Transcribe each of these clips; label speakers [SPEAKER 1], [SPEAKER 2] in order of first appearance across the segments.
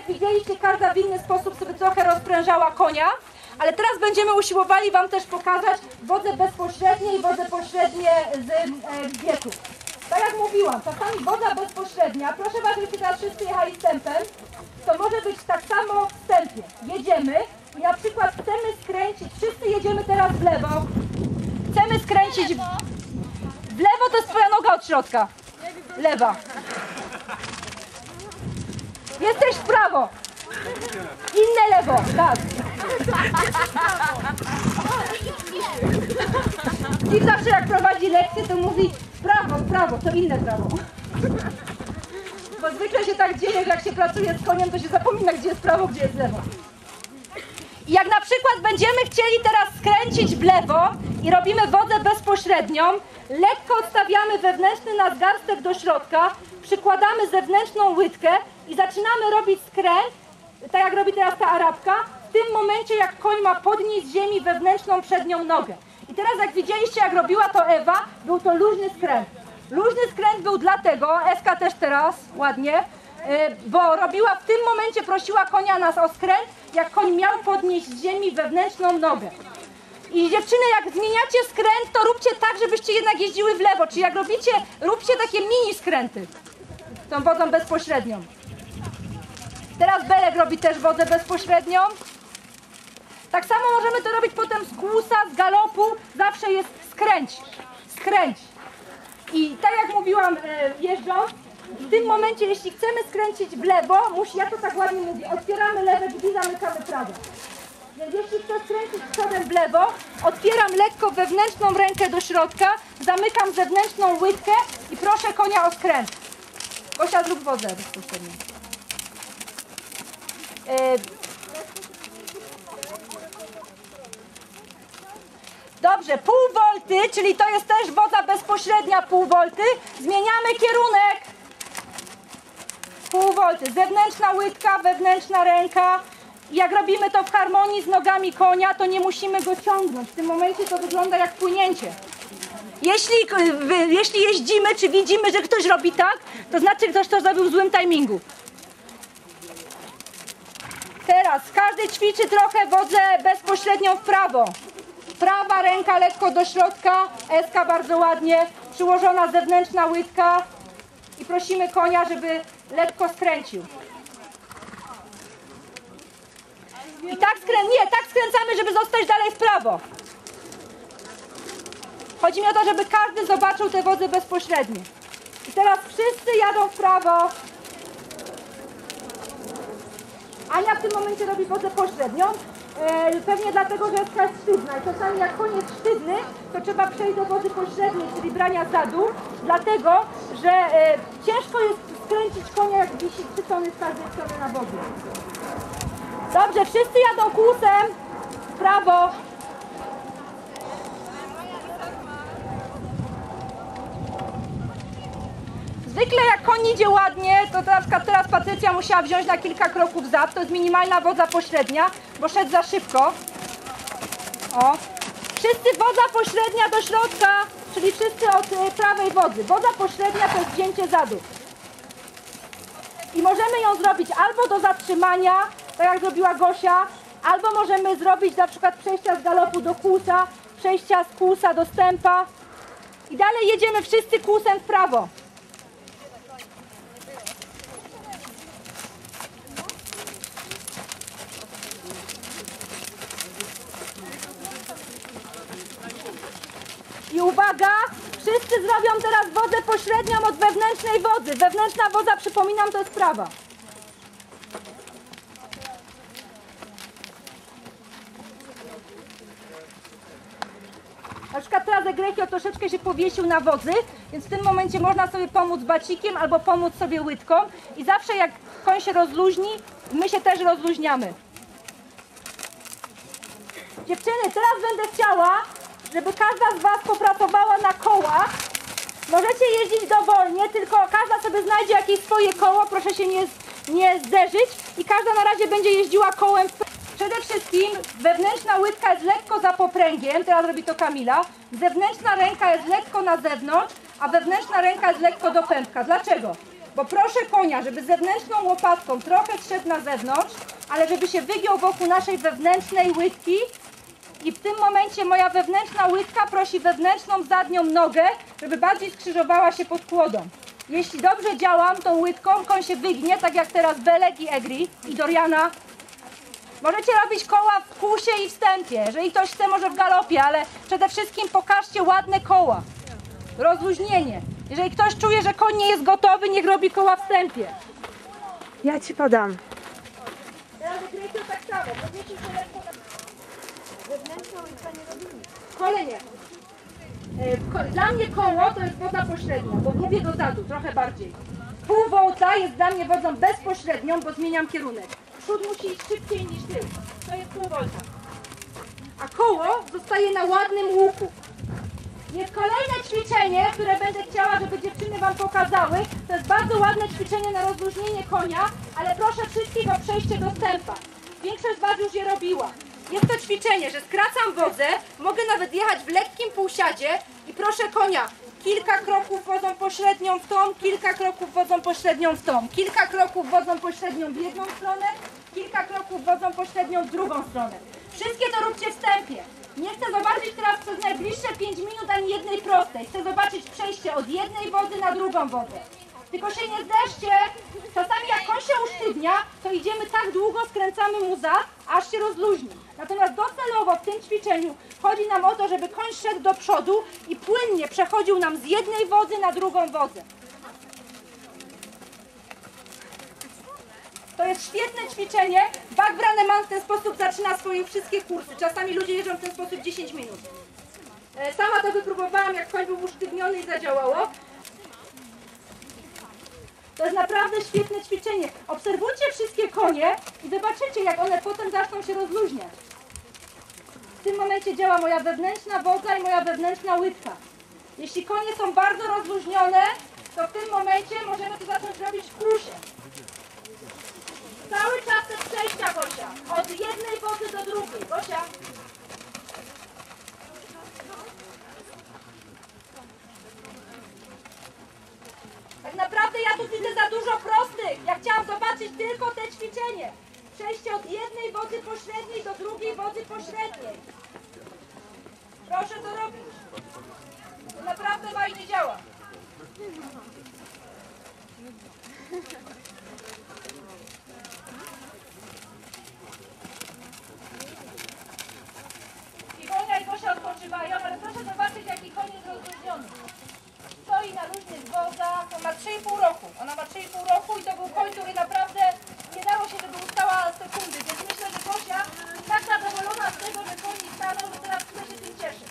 [SPEAKER 1] jak widzieliście, każda w inny sposób sobie trochę rozprężała konia, ale teraz będziemy usiłowali Wam też pokazać wodze bezpośrednie i wodze pośrednie z e. Tak jak mówiłam, czasami woda bezpośrednia, proszę Was, żebyście teraz wszyscy jechali stępem, to może być tak samo w. Jedziemy i na przykład chcemy skręcić, wszyscy jedziemy teraz w lewo, chcemy skręcić w lewo, to jest Twoja noga od środka. Lewa. Jesteś w prawo. Inne lewo, tak. I zawsze jak prowadzi lekcję, to mówi w prawo, w prawo, to inne prawo. Bo zwykle się tak dzieje, że jak się pracuje z koniem, to się zapomina, gdzie jest prawo, gdzie jest lewo. I jak na przykład będziemy chcieli teraz skręcić w lewo i robimy wodę bezpośrednią, lekko odstawiamy wewnętrzny nadgarstek do środka, przykładamy zewnętrzną łydkę i zaczynamy robić skręt, tak jak robi teraz ta Arabka, w tym momencie jak koń ma podnieść z ziemi wewnętrzną przednią nogę. I teraz jak widzieliście jak robiła to Ewa, był to luźny skręt. Luźny skręt był dlatego, Eska też teraz, ładnie, yy, bo robiła w tym momencie, prosiła konia nas o skręt, jak koń miał podnieść z ziemi wewnętrzną nogę. I dziewczyny, jak zmieniacie skręt, to róbcie tak, żebyście jednak jeździły w lewo. Czyli jak robicie, róbcie takie mini skręty. Tą wodą bezpośrednią. Teraz Belek robi też wodę bezpośrednią. Tak samo możemy to robić potem z kłusa, z galopu. Zawsze jest skręć. Skręć. I tak jak mówiłam e, jeżdżąc, w tym momencie, jeśli chcemy skręcić w lewo, musi, ja to tak ładnie mówię, otwieramy lewe drzwi, zamykamy prawe. Więc jeśli chcę skręcić przodem w lewo, otwieram lekko wewnętrzną rękę do środka, zamykam zewnętrzną łydkę i proszę konia o skręt. Gosia, zrób wodę bezpośrednio. E, Dobrze, pół wolty, czyli to jest też woda bezpośrednia pół wolty. Zmieniamy kierunek. Pół wolty. Zewnętrzna łydka, wewnętrzna ręka. Jak robimy to w harmonii z nogami konia, to nie musimy go ciągnąć. W tym momencie to wygląda jak płynięcie. Jeśli, wy- jeśli jeździmy, czy widzimy, że ktoś robi tak, to znaczy, ktoś to zrobił w złym timingu. Teraz każdy ćwiczy trochę wodę bezpośrednią w prawo. Prawa ręka lekko do środka, eska bardzo ładnie, przyłożona zewnętrzna łydka i prosimy konia, żeby lekko skręcił. I tak skrę... nie, tak skręcamy, żeby zostać dalej w prawo. Chodzi mi o to, żeby każdy zobaczył te wody bezpośrednie. I teraz wszyscy jadą w prawo. Ania w tym momencie robi wodę pośrednią. E, pewnie dlatego, że jest jest sztywna. I czasami jak koń jest sztywny, to trzeba przejść do wody pośredniej, czyli brania zadu. Dlatego, że e, ciężko jest skręcić konia, jak wisi trzy tony z każdej strony na wodzie. Dobrze, wszyscy jadą kłusem. W prawo. Zwykle jak koń idzie ładnie, to na przykład teraz Patrycja musiała wziąć na kilka kroków zad. To jest minimalna wodza pośrednia, bo szedł za szybko. O. Wszyscy wodza pośrednia do środka, czyli wszyscy od y, prawej wodzy. Wodza pośrednia to jest wzięcie zadu. I możemy ją zrobić albo do zatrzymania, tak jak zrobiła Gosia, albo możemy zrobić na przykład przejścia z galopu do kłusa, przejścia z kłusa do stępa. I dalej jedziemy wszyscy kłusem w prawo. Uwaga, wszyscy zrobią teraz wodę pośrednią od wewnętrznej wody. Wewnętrzna woda, przypominam, to jest prawa. Na przykład teraz Egrekio troszeczkę się powiesił na wodzy, więc w tym momencie można sobie pomóc bacikiem albo pomóc sobie łydką. I zawsze jak koń się rozluźni, my się też rozluźniamy. Dziewczyny, teraz będę chciała, żeby każda z Was popracowała na kołach. Możecie jeździć dowolnie, tylko każda sobie znajdzie jakieś swoje koło, proszę się nie, nie zderzyć i każda na razie będzie jeździła kołem. Przede wszystkim wewnętrzna łydka jest lekko za popręgiem, teraz robi to Kamila. Zewnętrzna ręka jest lekko na zewnątrz, a wewnętrzna ręka jest lekko do pępka. Dlaczego? Poproszę konia, żeby zewnętrzną łopatką trochę zszedł na zewnątrz, ale żeby się wygiął wokół naszej wewnętrznej łydki i w tym momencie moja wewnętrzna łydka prosi wewnętrzną zadnią nogę, żeby bardziej skrzyżowała się pod kłodą. Jeśli dobrze działam tą łydką, koń się wygnie, tak jak teraz Belek i Egri i Doriana. Możecie robić koła w kursie i wstępie. Jeżeli ktoś chce, może w galopie, ale przede wszystkim pokażcie ładne koła. Rozluźnienie. Jeżeli ktoś czuje, że koń nie jest gotowy, niech robi koła w wstępie.
[SPEAKER 2] Ja ci podam.
[SPEAKER 1] Teraz tak samo. Podnieście się lekko na... Kolenie. E, ko- Dla mnie koło to jest woda pośrednia, bo lubię do zadu, trochę bardziej. Pół wołta jest dla mnie wodą bezpośrednią, bo zmieniam kierunek. Przód musi iść szybciej niż tył. To jest pół volta. A koło zostaje na ładnym łuku. Jest kolejne ćwiczenie, które będę chciała, żeby dziewczyny Wam pokazały. To jest bardzo ładne ćwiczenie na rozluźnienie konia, ale proszę wszystkich o przejście do stępa. Większość z Was już je robiła. Jest to ćwiczenie, że skracam wodę, mogę nawet jechać w lekkim półsiadzie i proszę konia, kilka kroków wodą pośrednią w tą, kilka kroków wodą pośrednią w tą, kilka kroków wodą pośrednią w jedną stronę, kilka kroków wodą pośrednią w drugą stronę. Wszystkie to róbcie w stępie. Nie chcę zobaczyć teraz przez najbliższe 5 minut ani jednej prostej. Chcę zobaczyć przejście od jednej wody na drugą wodę. Tylko się nie zderzcie. Czasami jak koń to idziemy tak długo, skręcamy mu zad, aż się rozluźni. Natomiast docelowo w tym ćwiczeniu chodzi nam o to, żeby koń szedł do przodu i płynnie przechodził nam z jednej wody na drugą wodę. To jest świetne ćwiczenie. Bak Branneman w ten sposób zaczyna swoje wszystkie kursy. Czasami ludzie jeżdżą w ten sposób 10 minut. E, Sama to wypróbowałam, jak koń był usztywniony i zadziałało. To jest naprawdę świetne ćwiczenie. Obserwujcie wszystkie konie i zobaczycie, jak one potem zaczną się rozluźniać. W tym momencie działa moja wewnętrzna wodza i moja wewnętrzna łydka. Jeśli konie są bardzo rozluźnione, to w tym momencie możemy to zacząć robić w krusie. Cały czas te przejścia, Gosia. Od jednej wody do drugiej. Gosia. Tak naprawdę ja tu widzę za dużo prostych. Ja chciałam zobaczyć tylko te ćwiczenie. Przejście od jednej wody pośredniej do drugiej wody pośredniej. Proszę to robić. To naprawdę fajnie działa. Iwonia i Gosia odpoczywają, ale proszę zobaczyć, jaki koń jest rozluźniony. Stoi na różnych wozach, on ma 3,5 roku. Ona ma 3,5 roku i to był koń, który naprawdę nie dało się, żeby ustała sekundy. Więc myślę, że Gosia tak zadowolona z tego, że koń nie stanął, że teraz chce się tym cieszy.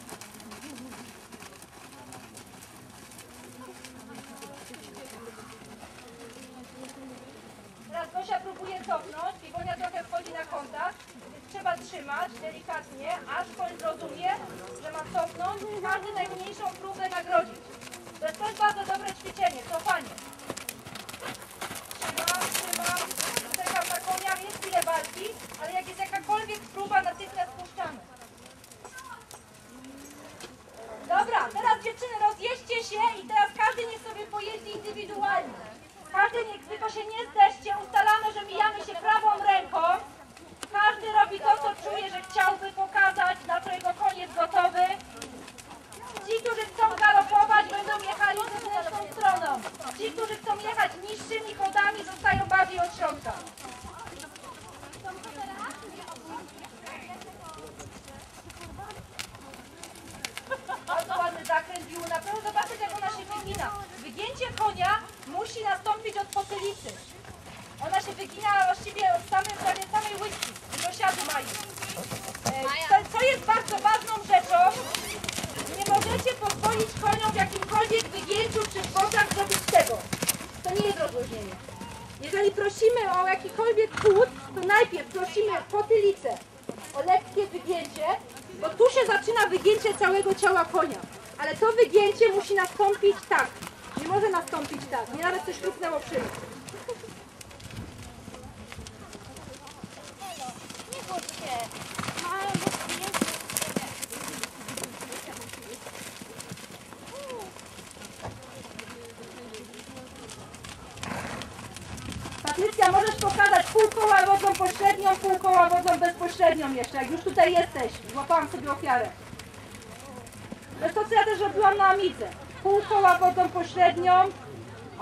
[SPEAKER 1] Próbuje cofnąć, Iwonia trochę wchodzi na kontakt, trzeba trzymać delikatnie, aż koń zrozumie, że ma cofnąć i każdy najmniejszą próbę nagrodzić. To jest też bardzo dobre ćwiczenie, cofanie. Trzymam, trzymam, czekam na konia, jest chwilę walki, ale jak jest jakakolwiek próba, natychmiast puszczamy. Dobra, teraz dziewczyny rozjeźdźcie się i teraz każdy niech sobie pojeździ indywidualnie. Każdy niech tylko się nie zderzcie, ustalamy, że mijamy się prawą ręką. Każdy robi to, co czuje, że chciałby pokazać, na co jego koń jest gotowy. Ci, którzy chcą galopować, będą jechali zewnętrzną stroną. Ci, którzy chcą jechać niższymi chodami, zostają bardziej od środka. Bardzo ładny zakręt bił. Na pewno zobaczyć, jak Wygięcie konia musi nastąpić od potylicy. Ona się wygina właściwie od samej, prawie samej łydki, do siadu Mai. E, Co, jest bardzo ważną rzeczą, nie możecie pozwolić koniom w jakimkolwiek wygięciu czy w bokach zrobić tego. To nie jest rozluźnienie. Jeżeli prosimy o jakikolwiek chłód, to najpierw prosimy potylicę o lekkie wygięcie, bo tu się zaczyna wygięcie całego ciała konia. Ale to wygięcie musi nastąpić tak. Nie może nastąpić tak. Mnie nawet coś luknęło przy.
[SPEAKER 3] Nie się. Mają
[SPEAKER 1] pokazać pół koła wodą pośrednią, pół koła wodą bezpośrednią jeszcze, jak już tutaj jesteś. Złapałam sobie ofiarę. To co ja też robiłam na Amidze. Pół koła wodą pośrednią.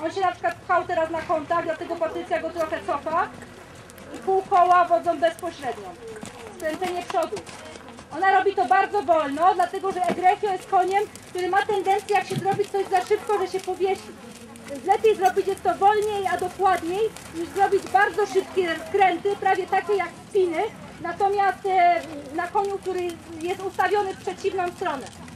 [SPEAKER 1] On się na przykład pchał teraz na kontakt, dlatego Patrycja go trochę cofa. I pół koła wodą bezpośrednią. Skręcenie przodu. Ona robi to bardzo wolno, dlatego że Egregio jest koniem, który ma tendencję, jak się zrobi coś za szybko, że się powiesi. Więc lepiej zrobić jest to wolniej, a dokładniej, niż zrobić bardzo szybkie skręty, prawie takie jak spiny, natomiast e, na koniu, który jest ustawiony w przeciwną stronę.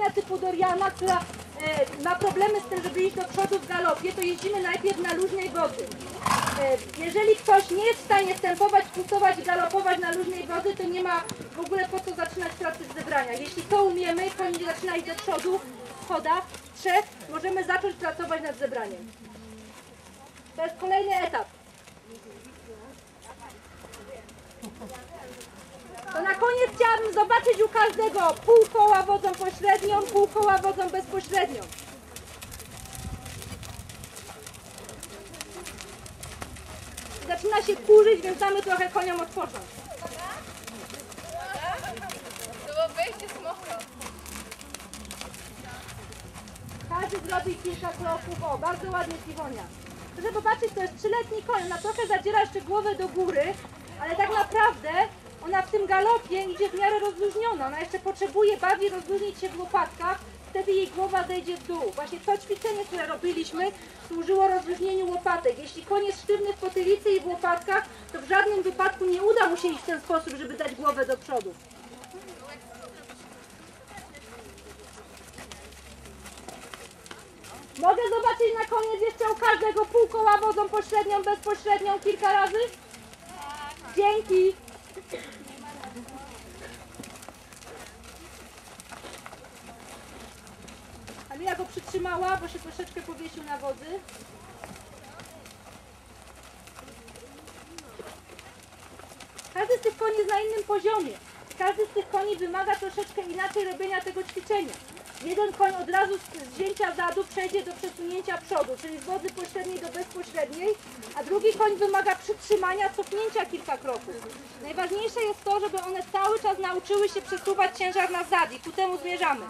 [SPEAKER 1] Konia typu Doriana, która e, ma problemy z tym, żeby iść do przodu w galopie, to jeździmy najpierw na luźnej wody. E, jeżeli ktoś nie jest w stanie stępować, pulsować i galopować na luźnej wody, to nie ma w ogóle po co zaczynać pracy z zebrania. Jeśli to umiemy, koń zaczyna iść do przodu, w schodach, trzech, możemy zacząć pracować nad zebraniem. To jest kolejny etap. To na koniec chciałabym zobaczyć u każdego pół koła wodą pośrednią, pół koła wodą bezpośrednią. Zaczyna się kurzyć, więc damy trochę koniom odpocząć.
[SPEAKER 3] To było wejście smoka.
[SPEAKER 1] Każdy zrobi kilka kroków. O, bardzo ładnie Piwonia. Proszę popatrzeć, to jest trzyletni koń. Ona trochę zadziera jeszcze głowę do góry, ale tak naprawdę ona w tym galopie idzie w miarę rozluźniona. Ona jeszcze potrzebuje bardziej rozluźnić się w łopatkach, wtedy jej głowa zejdzie w dół. Właśnie to ćwiczenie, które robiliśmy, służyło rozluźnieniu łopatek. Jeśli koń jest sztywny w potylicy i w łopatkach, to w żadnym wypadku nie uda mu się iść w ten sposób, żeby dać głowę do przodu. Mogę zobaczyć na koniec jeszcze u każdego pół koła wodą pośrednią, bezpośrednią kilka razy? Dzięki. Amelia go przytrzymała, bo się troszeczkę powiesił na wody. Każdy z tych koni jest na innym poziomie. Każdy z tych koni wymaga troszeczkę inaczej robienia tego ćwiczenia. Jeden koń od razu z wzięcia zadu przejdzie do przesunięcia przodu, czyli z wody pośredniej do bezpośredniej, a drugi koń wymaga przytrzymania, cofnięcia kilka kroków. Najważniejsze jest to, żeby one cały czas nauczyły się przesuwać ciężar na zad i ku temu zmierzamy.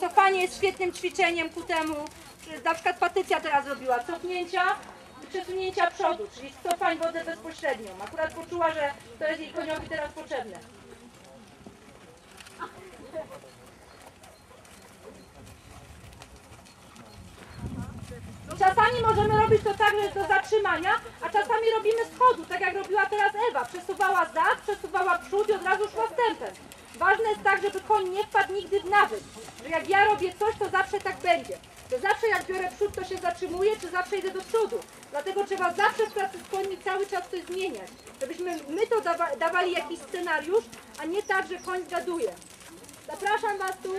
[SPEAKER 1] Cofanie jest świetnym ćwiczeniem ku temu. Na przykład Patrycja teraz robiła cofnięcia przesunięcia przodu, czyli cofań wodę bezpośrednią. Akurat poczuła, że to jest jej koniowi teraz potrzebne. Czasami możemy robić to tak, że do zatrzymania, a czasami robimy schodu, tak jak robiła teraz Ewa. Przesuwała zad, przesuwała przód i od razu szła stępem. Ważne jest tak, żeby koń nie wpadł nigdy w nawyk. Że jak ja robię coś, to zawsze tak będzie. To zawsze jak biorę przód, to się zatrzymuję, czy zawsze idę do przodu. Dlatego trzeba zawsze w pracy z końmi cały czas coś zmieniać. Żebyśmy my to dawa dawali jakiś scenariusz, a nie tak, że koń zgaduje. Zapraszam Was tu.